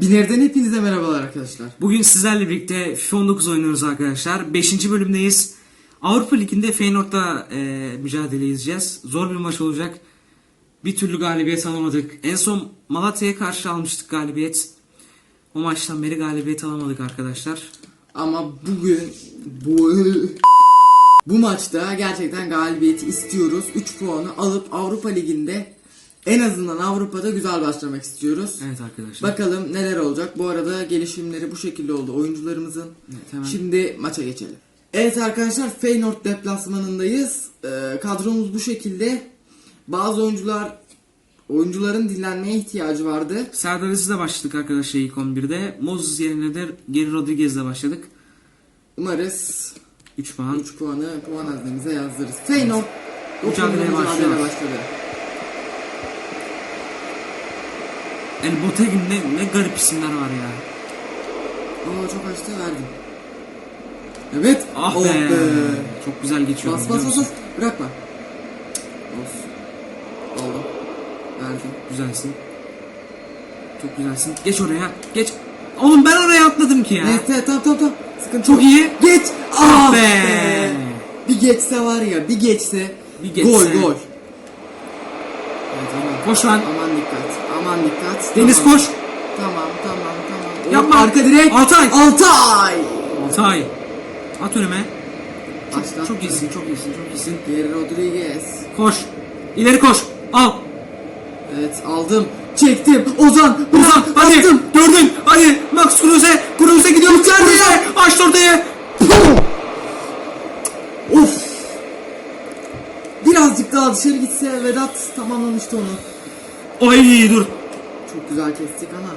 Biner'den hepinize merhabalar arkadaşlar. Bugün sizlerle birlikte FIFA 19 oynuyoruz arkadaşlar. 5. bölümdeyiz. Avrupa Ligi'nde Feyenoord'da e, mücadele edeceğiz. Zor bir maç olacak. Bir türlü galibiyet alamadık. En son Malatya'ya karşı almıştık galibiyet. O maçtan beri galibiyet alamadık arkadaşlar. Ama bugün bu bu maçta gerçekten galibiyeti istiyoruz. 3 puanı alıp Avrupa Ligi'nde en azından Avrupa'da güzel başlamak istiyoruz. Evet arkadaşlar. Bakalım neler olacak. Bu arada gelişimleri bu şekilde oldu oyuncularımızın. Evet, hemen. Şimdi maça geçelim. Evet arkadaşlar Feyenoord deplasmanındayız. Ee, kadromuz bu şekilde. Bazı oyuncular oyuncuların dinlenmeye ihtiyacı vardı. Serdar Aziz'le başladık arkadaşlar ilk 11'de. Moses yerine de Geri Rodriguez'le başladık. Umarız 3 puan. 3 puanı puan haznemize yazdırırız. Feyenoord Mücadeleye mücadele başlıyor. başladı. Yani Botegin ne, ne garip isimler var ya. Aa çok açtı verdim. Evet. Ah Oh be. Çok güzel geçiyor. Bas bas bas. Bırakma. Olsun. Aldım. Verdim. Güzelsin. Çok güzelsin. Geç oraya. Geç. Oğlum ben oraya atladım ki ya. Evet tamam tamam tamam. Sıkıntı Çok iyi. Geç. Ah Ah be. be. Bir geçse var ya bir geçse. Bir geçse. Gol gol. Evet aman. Koş lan. Aman dikkat. Aman dikkat. Deniz Tamam. koş. Tamam tamam tamam. Yapma. Arka direk. Altay. Altay. Altay. At önüme. Başlat. Çok iyisin, çok iyisin, çok iyisin. Geri Rodriguez. Koş. İleri koş. Al. Evet aldım. Çektim. Ozan. Ozan Ozan. hadi. Attım. Gördün. Hadi. Max Kruse. Kruse gidiyor. Kruse. Açtı ortaya. Of. Birazcık daha dışarı gitse Vedat tamamlamıştı onu. Ay dur. Çok güzel kestik ama.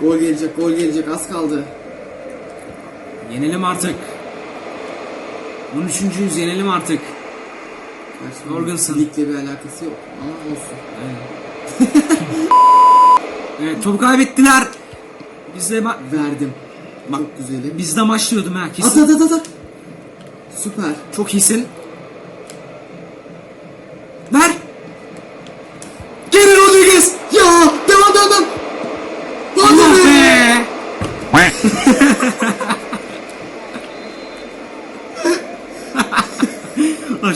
Gol gelecek, gol gelecek. Az kaldı. Yenelim artık. 13. yüz yenelim artık. Gerçi Jorgensen. Ligle bir alakası yok ama olsun. Evet topu kaybettiler. Biz de ma- Verdim. Bak. Çok güzelim. biz de başlıyordum ha At kesin. at at at, at. Süper. Çok iyisin. Ver. Geri Rodriguez. Ya devam devam devam. Allah Hadi be. be.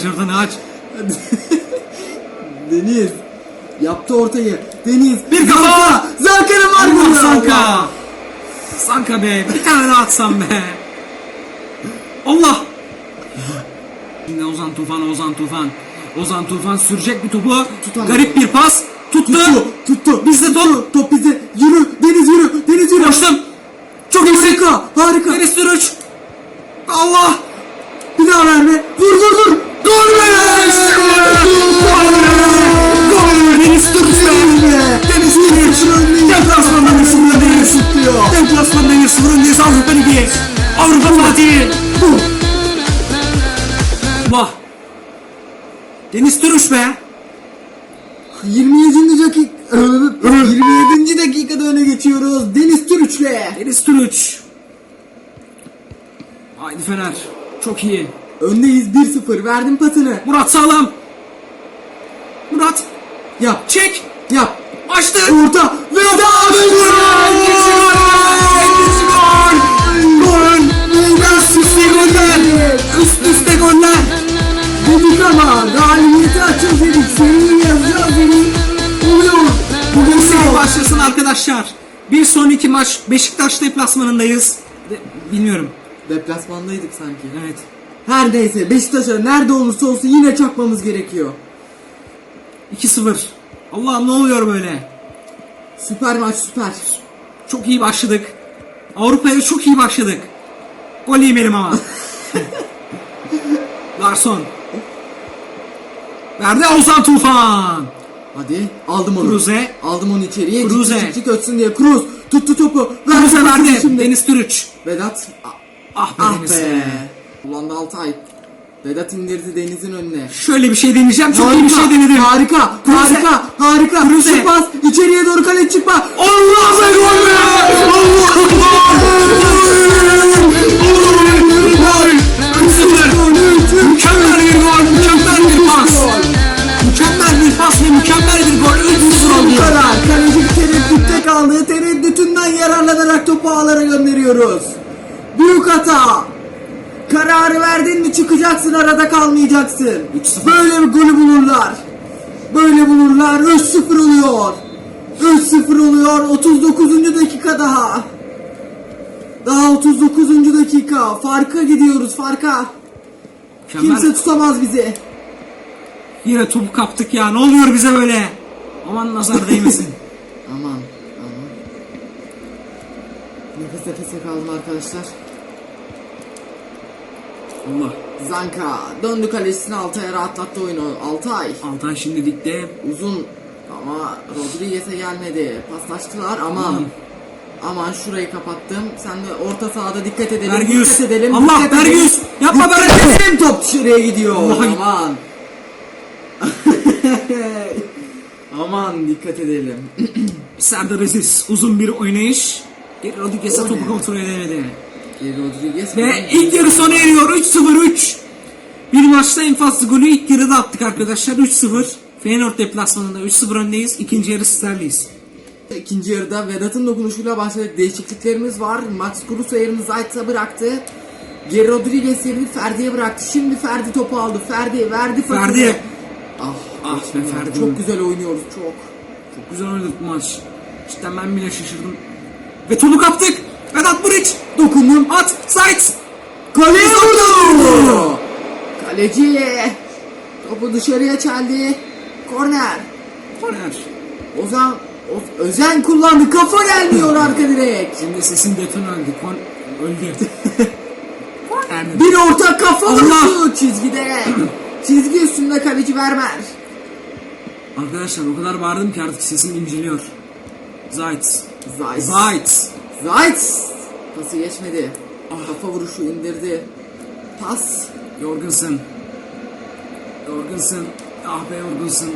Oradan aç. Deniz. Yaptı ortayı. Deniz. Bir kafa. Zanka. Zanka'nın var Allah mı? Sanka. Sanka be. Bir tane daha atsam be. Allah. Şimdi Ozan Tufan, Ozan Tufan. Ozan Tufan sürecek bir topu. Tutamadı. Garip bir pas. Tuttu. Tuttu. Tuttu. Bizde top. Top bizde. Yürü. Deniz yürü. Deniz yürü. Koştum. Çok iyisin. Harika. Harika. Deniz Sürüç. Allah. Bir daha verme. Vur vur vur. Deplasmanda bir sıfır Deniz. Tutuyor. Deplasmanda bir sıfır öndeyiz Avrupa Ligi. Avrupa Fatih'i. Vah. Deniz Türüş be. 27. dakika 27. dakikada öne geçiyoruz. Deniz Türüç'le. Deniz Türüç. Haydi Fener. Çok iyi. Öndeyiz 1-0. Verdim pasını. Murat sağlam. Murat Yap. çek. Yap. Açtı. Orta. Ve. Gol. Üst üste goller. Dedik ama galibiyeti açacağız dedik. Seninle yazacağız dedik. Oluyor. Bugün seri başlasın arkadaşlar. Bir sonraki maç Beşiktaş deplasmanındayız. De- bilmiyorum. Deplasmandaydık sanki. Evet. Her neyse Beşiktaş'a nerede olursa olsun yine çakmamız gerekiyor. 2-0. Allah'ım ne oluyor böyle? Süper maç süper. Çok iyi başladık. Avrupa'ya çok iyi başladık. Gol yemeyelim ama. Larson. Verdi Ozan Tufan. Hadi aldım onu. Cruze. Aldım onu içeriye. Cruze. Cik cik ötsün diye. Cruz tuttu topu. Cruze verdi. Şimdi. Deniz Türüç. Vedat. Ah be Ah Deniz. be. Ulandı Altay. Vedat indirdi Deniz'in önüne. Şöyle bir şey deneyeceğim. Çok iyi bir şey denedim. Harika. Harika. Harika. Şu pas. içeriye doğru kale çıkma. Allah be gol be! Mükemmel bir gol, mükemmel bir pas. Mükemmel bir pas ve mükemmel bir gol. 3-0 Bu oldu. kadar. Kaleci tereddütte kaldı. Tereddütünden yararlanarak topu ağlara gönderiyoruz. Büyük hata. Kararı verdin mi çıkacaksın arada kalmayacaksın. 3-0. Böyle bir golü bulurlar. Böyle bulurlar. 3-0 oluyor. 3-0 oluyor. 39. dakika daha. Daha 39. dakika. Farka gidiyoruz farka. Mükemmel. Kimse tutamaz bizi. Yine topu kaptık ya. Ne oluyor bize böyle? Aman nazar değmesin. Aman aman. Nefes nefese kaldım arkadaşlar. Allah. Zanka döndü kalesini Altay'a rahatlattı oyunu. Altay Altay şimdi dikte. uzun ama Rodriguez'e gelmedi. Paslaştılar aman. Aman. Aman şurayı kapattım. Sen de orta sahada dikkat edelim. Bergius. Dikkat edelim. Allah, dikkat edelim. Bergius. Yapma Dikkat Bergius. edelim, top dışarıya gidiyor. Vallahi- Aman. aman dikkat edelim. Serdar Aziz uzun bir oynayış. Rodriguez'e topu kontrol edemedi. Rodriguez Ve ilk yarı sona eriyor. 3-0-3. Bir maçta en fazla golü ilk yarıda attık arkadaşlar. 3-0. Feyenoord deplasmanında 3-0 öndeyiz. İkinci yarı sizlerleyiz. İkinci yarıda Vedat'ın dokunuşuyla başladık. Değişikliklerimiz var. Max Kruse yerini Zayt'a bıraktı. Geri Rodriguez yerini Ferdi'ye bıraktı. Şimdi Ferdi topu aldı. Ferdi verdi. Ferdi. Ah, Ah be. Ferdi. Çok güzel oynuyoruz çok. Çok güzel oynadık bu maç. Cidden ben bile şaşırdım. Ve topu kaptık. Vedat Muriç. Dokundum. At. Zayt. Kaleye vurdu. Kaleci. Topu dışarıya çeldi. Korner. Korner. Ozan o- özen kullandı. Kafa gelmiyor arka direk. Şimdi sesin deton öldü. Kon öldü. Korner? Bir orta kafa vurdu çizgide. Çizgi üstünde kaleci Vermer. Arkadaşlar o kadar bağırdım ki artık sesim inceliyor. Zayt. Zayt. Zayt. Zayt. Pası geçmedi. Kafa vuruşu indirdi. Pas. Yorgunsun. Yorgunsun. Ah be yorgunsun.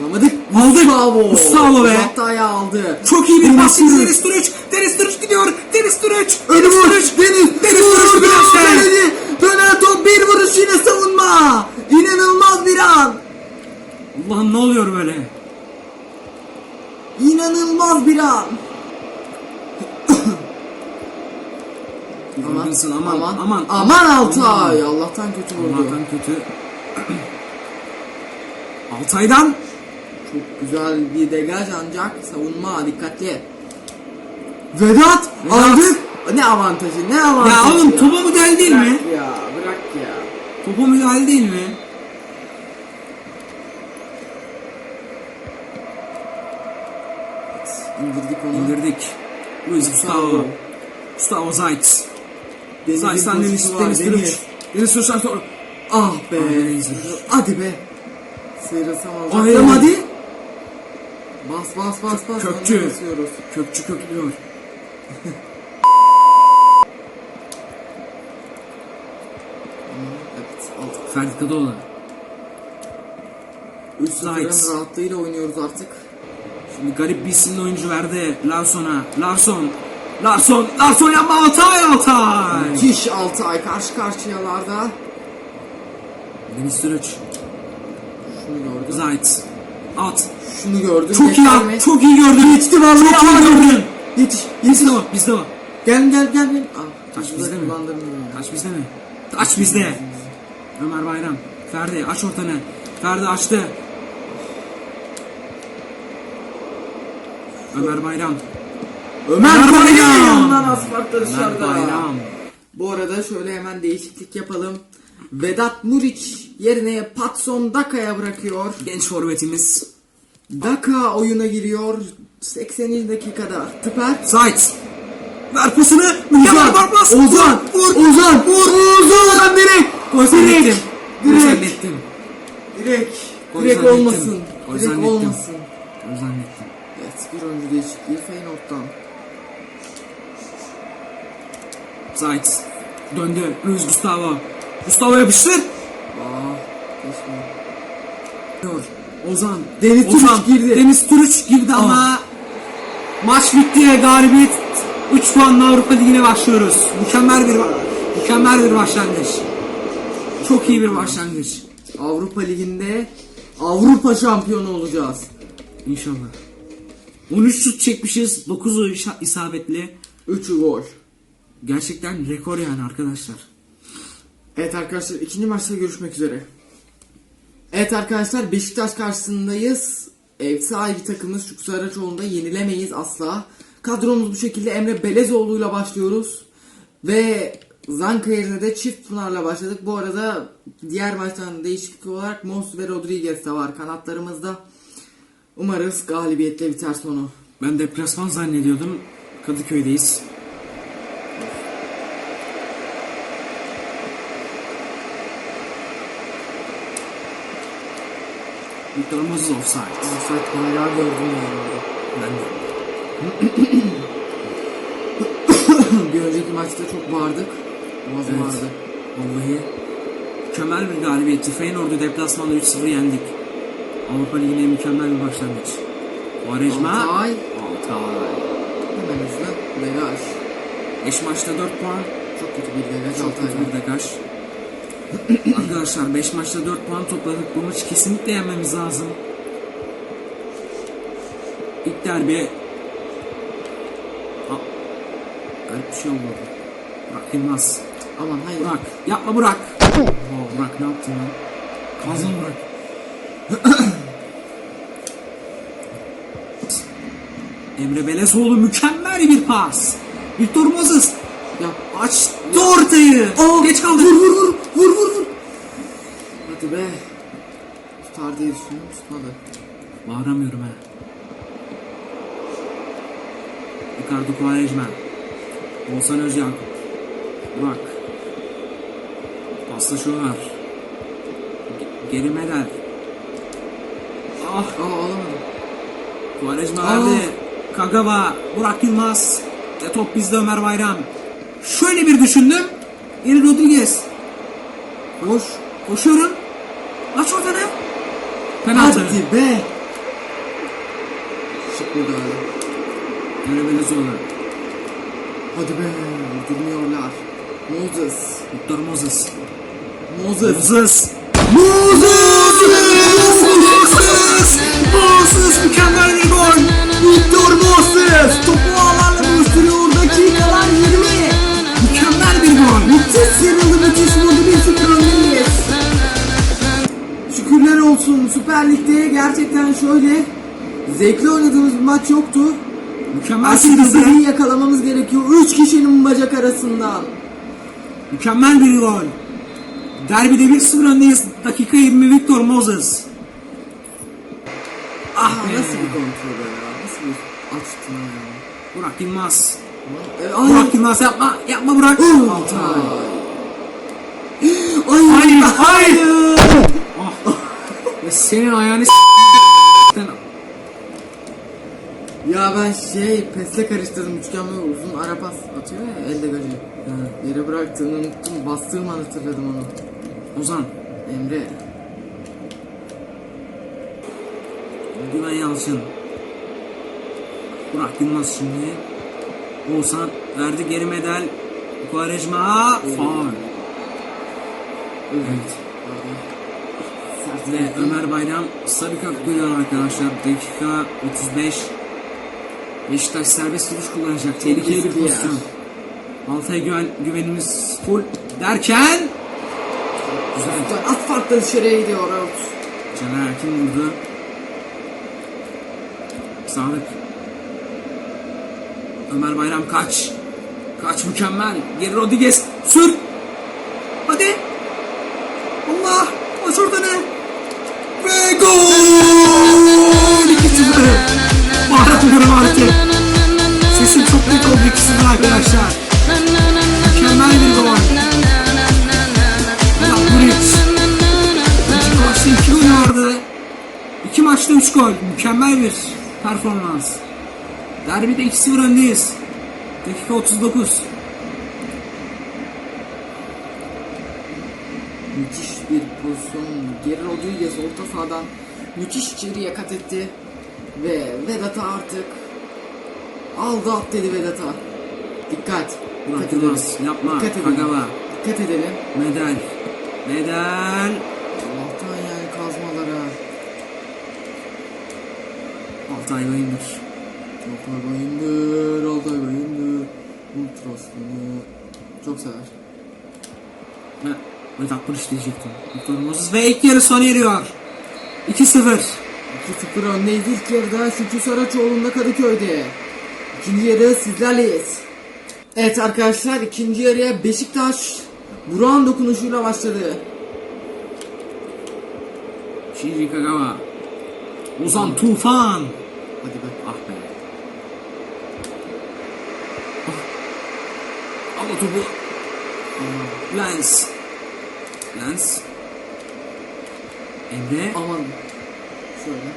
Alamadık. Aldık. Bravo. Gustavo be. Ayağı aldı. Çok iyi bir Deniz pas. Deniz Türüç. Deniz Türüç gidiyor. Deniz Türüç. Önü Deniz vur. Deniz. Deniz. Türüç. Kaleci. Dönen top bir vuruş yine savunma. İnanılmaz bir an. Allah'ım ne oluyor böyle? İnanılmaz bir an. Yorgunsun aman aman. aman, aman. Altay. Allah'tan kötü vurdu. Allah'tan kötü. Altay'dan Çok güzel bir degaj ancak savunma dikkatli. Vedat, Vedat. aldık. Ne avantajı ne avantajı. Ya oğlum topa müdahale değil mi? Ya bırak ya. Topa müdahale değil mi? İndirdik onu. İndirdik. Luis Gustavo. Gustavo Zayt. Deniz'in Zayt'tan Deniz, var, Deniz Türüç. Deniz sonra. Ah be. Ah, Deniz. Hadi be. Sıyrılsam Ay. alacaktım hadi. Bas bas bas bas. Kökçü. Öne basıyoruz. Kökçü köklüyor. Evet aldık. Ferdi Kadıoğlu. Üst sıfırın rahatlığıyla oynuyoruz artık. Şimdi garip bir isimli oyuncu verdi Larson'a. Larson. Larson. Larson yapma Altay Altay. Kiş Altay karşı karşıyalarda. Deniz Türüç. Şunu gördüm. Zayt. At. Şunu gördüm. Çok iyi mi? Çok iyi gördün. Geçti vallahi. Çok iyi Aa, gördün. Yetiş. Bizde var. Bizde var. Gel gel gel gel. Ah, Taş bizde mi? Taç bizde mi? Taç bizde. Ömer Bayram. Ferdi aç ortanı. Ferdi açtı. Ömer Bayram. Ömer Bayram. Bayram. Yandan asfaltta Ömer dışarıda. Bayram. Bu arada şöyle hemen değişiklik yapalım. Vedat Muriç yerine Patson Daka'ya bırakıyor. Genç forvetimiz. Daka oyuna giriyor. 80. dakikada. Tıper. Zayt. Ver pasını. Ozan. Ozan. Vur. Ozan. Vur. Ozan direkt. Gol Direkt. Direkt. Direkt zannettim. olmasın. Direkt olmasın. Gol zannettim. Evet bir oyuncu değişikliği Feyenoord'dan. Zayt. Döndü. Luis Gustavo. Gustavo yapıştır. Aa. Diyor. Ozan. Deniz Türüç Ozan. girdi. Deniz Türüç girdi ama maç bitti. Galibiyet 3 puanla Avrupa Ligi'ne başlıyoruz. Mükemmel bir mükemmel bir başlangıç. Çok iyi bir başlangıç. Avrupa Ligi'nde Avrupa şampiyonu olacağız. İnşallah. 13 şut çekmişiz. 9'u işa- isabetli. 3'ü gol. Gerçekten rekor yani arkadaşlar. Evet arkadaşlar ikinci maçta görüşmek üzere. Evet arkadaşlar Beşiktaş karşısındayız. Ev sahibi takımımız Şükrü Saraçoğlu'nda yenilemeyiz asla. Kadromuz bu şekilde Emre Belezoğlu'yla başlıyoruz. Ve Zanka yerine de çift Pınar'la başladık. Bu arada diğer maçtan değişiklik olarak Mons ve Rodriguez de var kanatlarımızda. Umarız galibiyetle biter sonu. Ben deplasman zannediyordum. Kadıköy'deyiz. Moses offside. Offside bayrağı gördüm yani. Ben de. Bir önceki maçta çok bağırdık. Boğazım Evet. vardı. Vallahi mükemmel bir galibiyetti. Feyenoord'u deplasmanda 3-0 yendik. Avrupa Ligi'ne mükemmel bir başlangıç. Quaresma. Altay. Altay. Hemen hızlı. Degaj. 5 maçta 4 puan. Çok kötü bir degaj Çok kötü Altay'dan. bir degaj. Arkadaşlar 5 maçta 4 puan topladık. Bu maçı kesinlikle yenmemiz lazım. İlk derbi... Aa, garip bir şey oldu. Burak Yılmaz. Aman hayır. Burak. Yapma Burak. Oo, Burak ne yaptın lan? Kazma Burak. Emre Belezoğlu mükemmel bir pas. Victor Moses Ya açtı ortayı. Geç kaldı. Vur vur vur. Vur vur vur. Hadi be. Tutar diye düşündüm tutmadı. Bağıramıyorum ha. Ricardo Quaresma. Oğuzhan Özyakup. Burak. Paslaşıyorlar. Ge- Geri medal. Ah Aa alamadım. Quaresma Aa. verdi. Kagawa. Burak Yılmaz. Ve top bizde Ömer Bayram. Şöyle bir düşündüm. Eri Rodriguez. Koş. Koşuyorum. Aç orada ne? Penaltı. Hadi be. Şık müdahale. Emre Belezoğlu. Hadi be. Durmuyorlar. Moses. Victor Moses. Moses. Moses. Moses! Moses mükemmel bir gol. Victor Moses. Topu Müthiş sıyrıldı müthiş vurdu bir sıfır öndeyiz. Şükürler olsun Süper Lig'de gerçekten şöyle zevkli oynadığımız bir maç yoktu. Mükemmel sıyrıldı. istediğini yakalamamız gerekiyor. 3 kişinin bacak arasından. Mükemmel bir gol. Derbide 1-0 öndeyiz. Dakika 20 Victor Moses. Ah be. nasıl bir kontrol ya? Nasıl bir açtın ya? Burak Yılmaz. Ay. Burak Yılmaz yapma. Yapma Burak. Ay. Hayır, hayır. Ah. Ya senin ayağını Ya ben şey pesle karıştırdım. Üçgen uzun ara pas atıyor ya elde gacı. Yere bıraktığını unuttum. Bastığım an hatırladım onu. Ozan. Emre. Güven Yalçın. Burak Yılmaz şimdi. Oğuzhan verdi geri medal. Quaresma. Faul. Evet. Ve. Ömer Bayram kart görüyor arkadaşlar. Dakika 35. Beşiktaş serbest vuruş kullanacak. Tehlikeli bir pozisyon. Altay güven, güvenimiz full derken Güzel. Az farklı dışarıya gidiyor. Caner Erkin vurdu. Sadık. Ömer Bayram kaç. Kaç mükemmel. Geri Rodriguez. Sür. Hadi. Allah. Maç orada ne? Ve gol. 2-0. Bağırtıyorum artık. Sesim çok büyük oldu 2-0 arkadaşlar. Mükemmel bir gol. Vedat Muriç. İki maçta iki gol vardı. İki maçta üç gol. Mükemmel bir performans. Derbide 2-0 öndeyiz. Dakika 39. Müthiş bir pozisyon. Geri Rodriguez orta sahadan müthiş içeriye kat etti. Ve Vedat'a artık aldı at dedi Vedat'a. Dikkat. Dikkat edelim. yapma. Dikkat edelim. Kagawa. Dikkat edelim. Medal. Medal. Allah'tan yani kazmalara. Altay Bayındır. Altay Bayındır, Altay Bayındır. Ultrasını çok sever. Ben Vedat Barış diyecektim. Victor Moses ve ilk yarı sona eriyor. 2-0. 2-0 öndeyiz ilk yarıda Şükrü Saraçoğlu'nda Kadıköy'de. İkinci yarı sizlerleyiz. Evet arkadaşlar ikinci yarıya Beşiktaş Burak'ın dokunuşuyla başladı. Shinji Kagawa. Ozan Tufan. Hadi be. Ah be. Ah. Al o topu. Lens. Lens. Emre. Aman. Şöyle.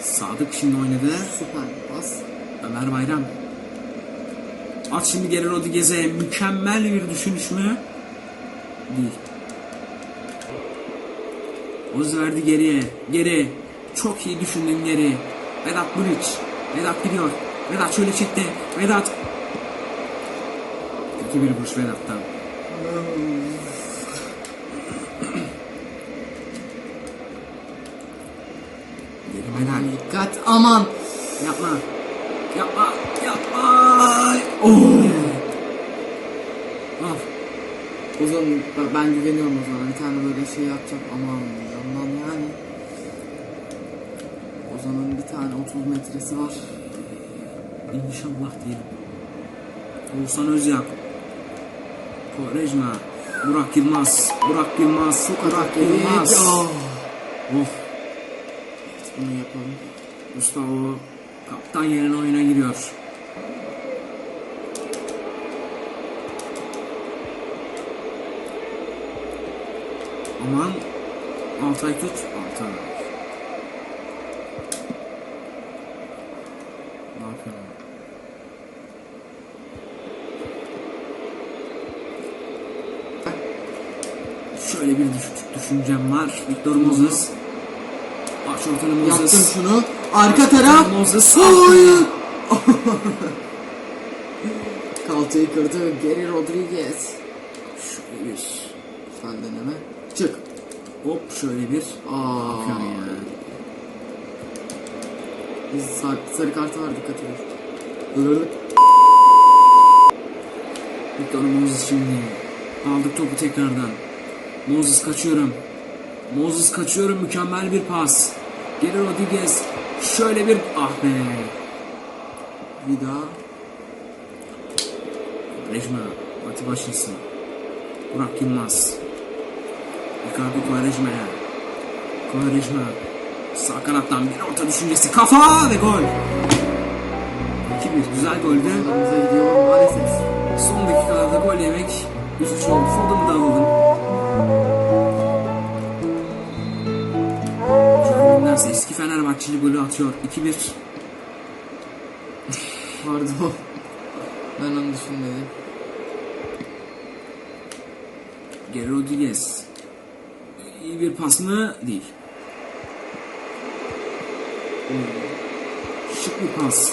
Sadık şimdi oynadı. Süper pas. Ömer Bayram. At şimdi geri Rodriguez'e mükemmel bir düşünüş mü? Değil. Oz verdi geriye. Geri. Çok iyi düşündün geri. Vedat Buric. Vedat gidiyor. Vedat şöyle çekti. Vedat. Kötü bir vuruş Vedat'tan. Geri Vedat. Dikkat aman. Yapma. Yapma. Yapma. Oh. Of. Ozan ben- ben güveniyorum Ozan'a. Bir tane böyle şey yapacak aman yandan yani. Ozan'ın bir tane 30 metresi var. İnşallah diyelim. Oğuzhan Özyak. Kovarejma. Burak Yılmaz. Burak Yılmaz. Burak Atak Yılmaz. Oh. Of. Bunu yapalım. Mustafa kaptan yerine oyuna giriyor. Aman Altay tut. Altay. Ne yapıyorsun? Şöyle bir düş- düşüncem var. Victor Moses. Ortanı Moses. Yaptım şunu. Arka taraf. Moses. Hayır. Kalçayı kırdı. Geri Rodriguez. Şöyle bir. Güzel deneme. Çık. Hop şöyle bir. Aa. Bakıyorum. Biz sarı, sarı kartı var dikkat edin. Öldürdük. Victor Moses şimdi. Aldık topu tekrardan. Moses kaçıyorum. Moses kaçıyorum. Mükemmel bir pas. Geri Rodriguez. Şöyle bir. Ah be. Daha. Rejma. Ati başlasın. Burak Yılmaz. Ricardo Quaresma'ya. Quaresma. Sağ kanattan bir orta düşüncesi. Kafa ve gol. 2-1. Güzel goldü. Son dakikalarda gol yemek üzücü oldu. Foden'ı da alalım. Ners eski Fenerbahçeli golü atıyor. 2-1. Pardon. ben onu düşünmedim. Geri Rodriguez. İyi bir pas mı? Değil. Şık bir pas.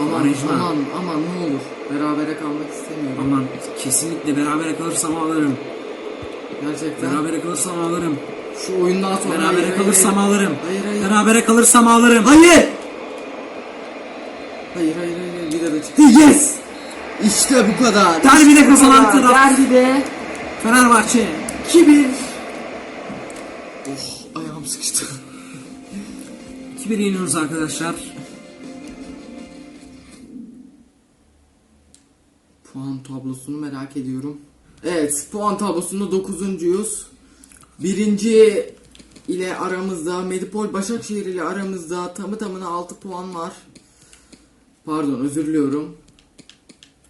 Aman Quaresma. aman aman ne olur. Berabere kalmak istemiyorum. Aman kesinlikle berabere kalırsam alırım. Gerçekten. Berabere kalırsam alırım. Şu oyundan sonra. Berabere hayır, kalırsam hayır, alırım. Hayır hayır. Berabere kalırsam alırım. Hayır. Hayır hayır hayır. Çıktı. Yes. İşte bu kadar. Derbide İşte kazanan taraf. Derbide Fenerbahçe. 2-1. Of ayağım sıkıştı. 2-1 yeniyoruz arkadaşlar. Puan tablosunu merak ediyorum. Evet puan tablosunda 9.yüz. Birinci ile aramızda Medipol Başakşehir ile aramızda tamı tamına 6 puan var. Pardon özür diliyorum.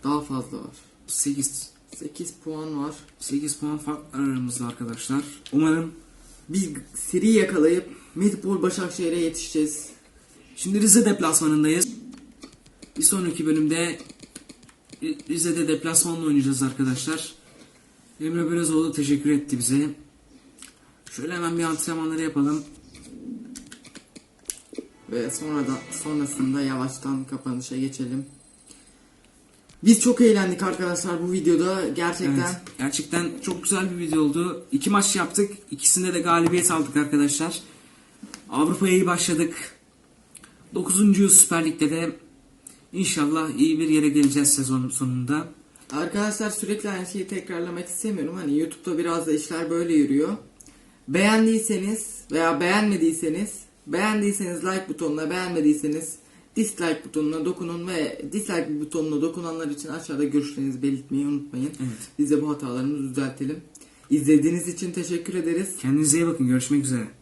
Daha fazla var. 8 8 puan var. 8 puan fark var aramızda arkadaşlar. Umarım Biz seri yakalayıp Medipol Başakşehir'e yetişeceğiz. şimdi Rize deplasmanındayız. Bir sonraki bölümde Ri- Rize'de deplasmanla oynayacağız arkadaşlar. Emre Belözoğlu teşekkür etti bize. Şöyle hemen bir antrenmanları yapalım. Ve sonra da sonrasında yavaştan kapanışa geçelim. Biz çok eğlendik arkadaşlar bu videoda gerçekten. Evet, gerçekten çok güzel bir video oldu. İki maç yaptık. İkisinde de galibiyet aldık arkadaşlar. Avrupa'ya iyi başladık. 9. Süper Lig'de de inşallah iyi bir yere geleceğiz sezon sonunda. Arkadaşlar sürekli aynı şeyi tekrarlamak istemiyorum. Hani YouTube'da biraz da işler böyle yürüyor. Beğendiyseniz veya beğenmediyseniz, beğendiyseniz like butonuna, beğenmediyseniz dislike butonuna dokunun ve dislike butonuna dokunanlar için aşağıda görüşlerinizi belirtmeyi unutmayın. Evet. Biz de bu hatalarımızı düzeltelim. İzlediğiniz için teşekkür ederiz. Kendinize iyi bakın. Görüşmek üzere.